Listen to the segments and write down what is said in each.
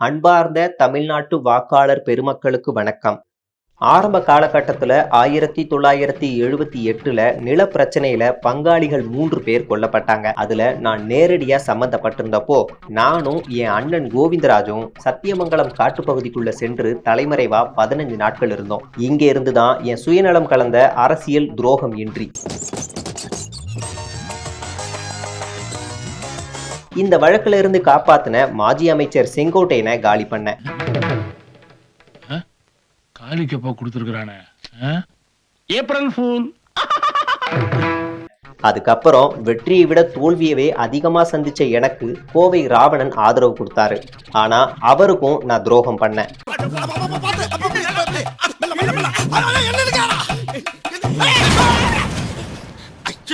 அன்பார்ந்த தமிழ்நாட்டு வாக்காளர் பெருமக்களுக்கு வணக்கம். ஆரம்ப காலகட்டத்தில் ஆயிரத்தி தொள்ளாயிரத்தி எழுபத்தி எட்டுல நில பிரச்சனையில பங்காளிகள் மூன்று பேர் கொல்லப்பட்டாங்க. அதுல நான் நேரடியாக சம்பந்தப்பட்டிருந்தப்போ நானும் என் அண்ணன் கோவிந்தராஜும் சத்தியமங்கலம் காட்டுப்பகுதிக்குள்ள சென்று தலைமறைவா பதினஞ்சு நாட்கள் இருந்தோம். இங்க இருந்துதான் என் சுயநலம் கலந்த அரசியல் துரோகம் இன்றி. இந்த வழக்குல இருந்து காப்பாத்தின மாஜி அமைச்சர் செங்கோட்டையனை காலி பண்ண காலிக்கப்பா கொடுத்துருக்குறானே ஏப்ரல் ஃபூல் அதுக்கப்புறம் வெற்றியை விட தோல்வியவே அதிகமா சந்திச்ச எனக்கு கோவை ராவணன் ஆதரவு கொடுத்தாரு ஆனா அவருக்கும் நான் துரோகம் பண்ணேன்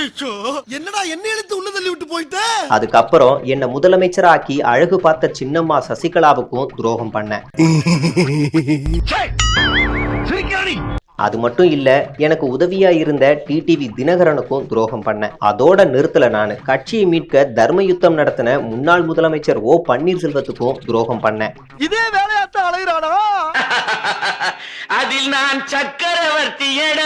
என்னடா என்ன இழுத்து உள்ள தள்ளி விட்டு போயிட்ட? அதுக்கப்புறம் என்னை முதலமைச்சராக்கி அழகு பார்த்த சின்னம்மா சசிகலாவுக்கும் துரோகம் பண்ணேன் அது மட்டும் இல்ல எனக்கு உதவியா இருந்த டிடிவி தினகரனுக்கும் துரோகம் பண்ணேன் அதோட நிறுத்தல நானு. கட்சியை மீட்க தர்ம யுத்தம் நடத்தின முன்னாள் முதலமைச்சர் ஓ பன்னீர்செல்வத்துக்கும் துரோகம் பண்ணேன் இதே வேலையாத்தான் அலைகிறானா அதில் நான் சக்கரவர்த்தியடா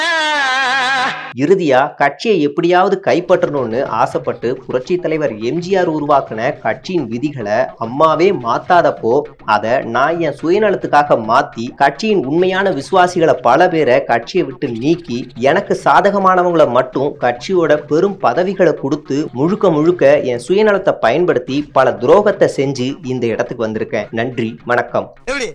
இறுதியாக கட்சியை எப்படியாவது கைப்பற்றணும்னு ஆசைப்பட்டு புரட்சி தலைவர் எம்ஜிஆர் உருவாக்குன கட்சியின் விதிகளை அம்மாவே மாத்தாதப்போ அதை நான் என் சுயநலத்துக்காக மாத்தி கட்சியின் உண்மையான விசுவாசிகளை பல பேரை கட்சியை விட்டு நீக்கி எனக்கு சாதகமானவங்களை மட்டும் கட்சியோட பெரும் பதவிகளை கொடுத்து முழுக்க முழுக்க என் சுயநலத்தை பயன்படுத்தி பல துரோகத்தை செஞ்சு இந்த இடத்துக்கு வந்திருக்கேன். நன்றி வணக்கம். எப்படி?